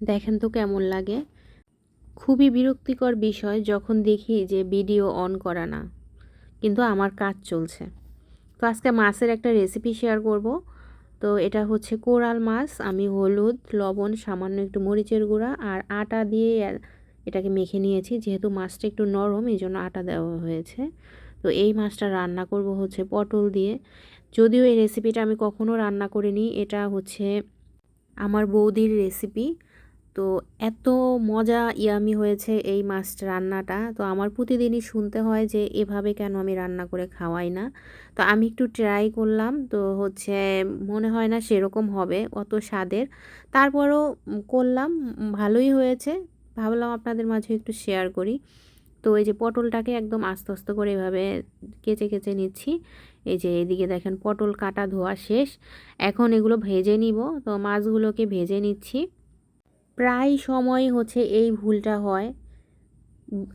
দেখেন তো কেমন লাগে। খুবই বিরক্তিকর বিষয় যখন দেখি যে ভিডিও অন করা না। কিন্তু আমার কাজ চলছে। তো আজকে মাছের একটা রেসিপি শেয়ার করব। তো এটা হচ্ছে কোরাল মাছ, আমি হলুদ, লবণ, সামান্য একটু মরিচের গুঁড়া আর আটা দিয়ে এটাকে মেখে নিয়েছি। যেহেতু মাছটা একটু নরম এই জন্য আটা দেওয়া হয়েছে। তো এই মাছটা রান্না করব হচ্ছে পটল দিয়ে। যদিও এই রেসিপিটা আমি কখনো রান্না করিনি, এটা হচ্ছে আমার বৌদির রেসিপি তো এত মজা ইয়ামি হয়েছে এই মাছটা রান্নাটা। তো আমার প্রতিদিনই শুনতে হয় যে এভাবে কেন আমি রান্না করে খাওয়াই না। তো আমি একটু ট্রাই করলাম, তো হচ্ছে মনে হয় না সেরকম হবে অত স্বাদের। তারপরও করলাম, ভালোই হয়েছে। ভাবলাম আপনাদের মাঝে একটু শেয়ার করি। তো এই যে পটলটাকে একদম আস্তে আস্তে করে এভাবে কেচে কেচে নিচ্ছি। এই যে এদিকে দেখেন পটল কাটা ধোয়া শেষ। এখন এগুলো ভেজে নিব। তো মাছগুলোকে ভেজে নিচ্ছি। প্রায় সময় হচ্ছে এই ভুলটা হয়।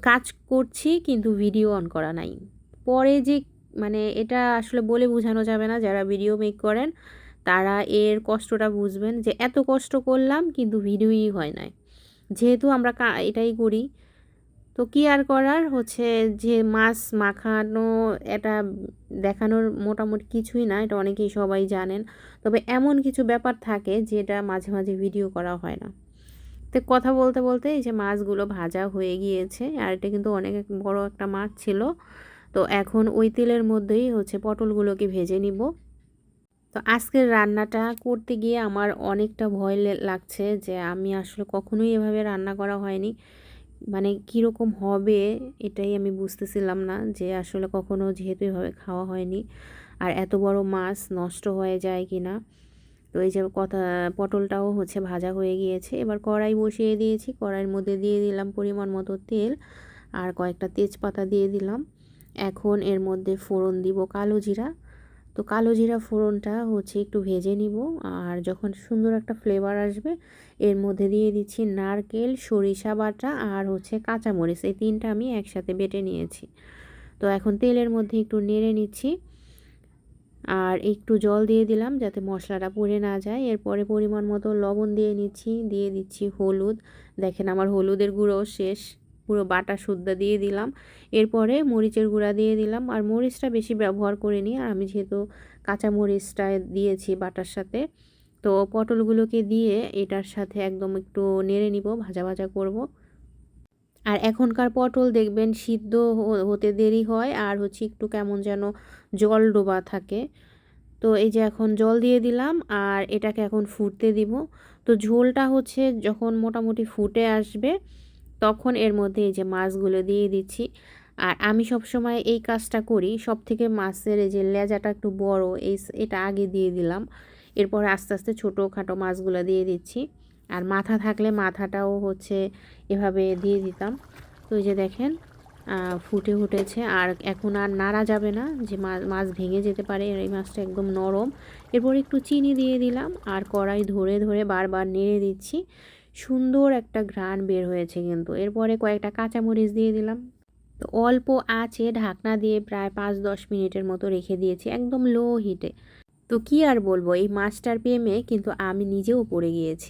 কাজ করছি কিন্তু ভিডিও অন করা নাই। পরে যে মানে এটা আসলে বলে বোঝানো যাবে না, যারা ভিডিও মেক করেন, তারা এর কষ্টটা বুঝবেন যে এত কষ্ট করলাম কিন্তু ভিডিওই হয় নাই। যেহেতু আমরা এটাই করি, তো কি আর করার? হচ্ছে যে মাছ মাখানো, এটা দেখানোর মোটামুটি কিছুই না, এটা অনেকেই সবাই জানেন। তবে এমন কিছু ব্যাপার থাকে যেটা মাঝে মাঝে ভিডিও করা হয় না। তো কথা বলতে বলতে এই যে মাছগুলো ভাজা হয়ে গিয়েছে, আর এটা কিন্তু অনেক বড় একটা মাছ ছিল। তো এখন ওই তেলের মধ্যেই হচ্ছে পটলগুলোকে ভেজে নিব। তো আজকের রান্নাটা করতে গিয়ে আমার অনেকটা ভয় লাগছে যে আমি আসলে কখনোই এভাবে রান্না করা হয়নি। মানে কীরকম হবে এটাই আমি বুঝতেছিলাম না যে আসলে কখনো যেহেতু এভাবে খাওয়া হয়নি, আর এত বড় মাছ নষ্ট হয়ে যায় কি না তো এই যে কথা, পটলটাও হচ্ছে ভাজা হয়ে গিয়েছে। এবার কড়াই বসিয়ে দিয়েছি। কড়াইয়ের মধ্যে দিয়ে দিলাম পরিমাণ মতো তেল আর কয়েকটা তেজপাতা দিয়ে দিলাম। এখন এর মধ্যে ফোড়ন দিব কালো জিরা। তো কালো জিরা ফোড়নটা হচ্ছে একটু ভেজে নিব আর যখন সুন্দর একটা ফ্লেভার আসবে, এর মধ্যে দিয়ে দিচ্ছি নারকেল, সরিষা বাটা আর হচ্ছে কাঁচামরিচ। এই তিনটা আমি একসাথে বেটে নিয়েছি। তো এখন তেলের মধ্যে একটু নেড়ে নিচ্ছি। আর একটু জল দিয়ে দিলাম যাতে মশলাটা পুড়ে না যায়। এরপরে পরিমাণ মতো লবণ দিয়ে নিচ্ছি, দিয়ে দিচ্ছি হলুদ। দেখেন আমার হলুদের গুঁড়ো শেষ, পুরো বাটা সুদ্ধা দিয়ে দিলাম। এরপরে মরিচের গুঁড়া দিয়ে দিলাম। আর মরিচটা বেশি ব্যবহার করিনি, আর আমি যেহেতু কাঁচা মরিচটা দিয়েছি বাটার সাথে, তো পটলগুলোকে দিয়ে এটার সাথে একদম একটু নেড়ে নিব, ভাজা ভাজা করব। আর এখনকার পটল দেখবেন সিদ্ধ হতে দেরি হয় আর হচ্ছে একটু কেমন যেন জল ডোবা থাকে। তো এই যে এখন জল দিয়ে দিলাম আর এটাকে এখন ফুটতে দিব। তো ঝোলটা হচ্ছে যখন মোটামুটি ফুটে আসবে তখন এর মধ্যে এই যে মাছগুলো দিয়ে দিচ্ছি। আর আমি সব সময় এই কাজটা করি সব থেকে মাছের এই যে লেজাটা একটু বড়, এই এটা আগে দিয়ে দিলাম। এরপর আস্তে আস্তে ছোটো খাটো মাছগুলো দিয়ে দিচ্ছি। আর মাথা থাকলে মাথাটাও হচ্ছে এভাবে দিয়ে দিতাম। তো যে দেখেন ফুটে উঠেছে। আর এখন আর নাড়া যাবে না যে মাছ ভেঙে যেতে পারে। এই মাছটা একদম নরম। এরপর একটু চিনি দিয়ে দিলাম। আর কড়াই ধরে ধরে বারবার নেড়ে দিচ্ছি। সুন্দর একটা ঘ্রাণ বের হয়েছে কিন্তু। এরপরে কয়েকটা কাঁচামরিচ দিয়ে দিলাম। তো অল্প আঁচে ঢাকনা দিয়ে প্রায় পাঁচ দশ মিনিটের মতো রেখে দিয়েছি একদম লো হিটে। তো কি আর বলব, এই মাছটার প্রেমে কিন্তু আমি নিজেও পড়ে গিয়েছি।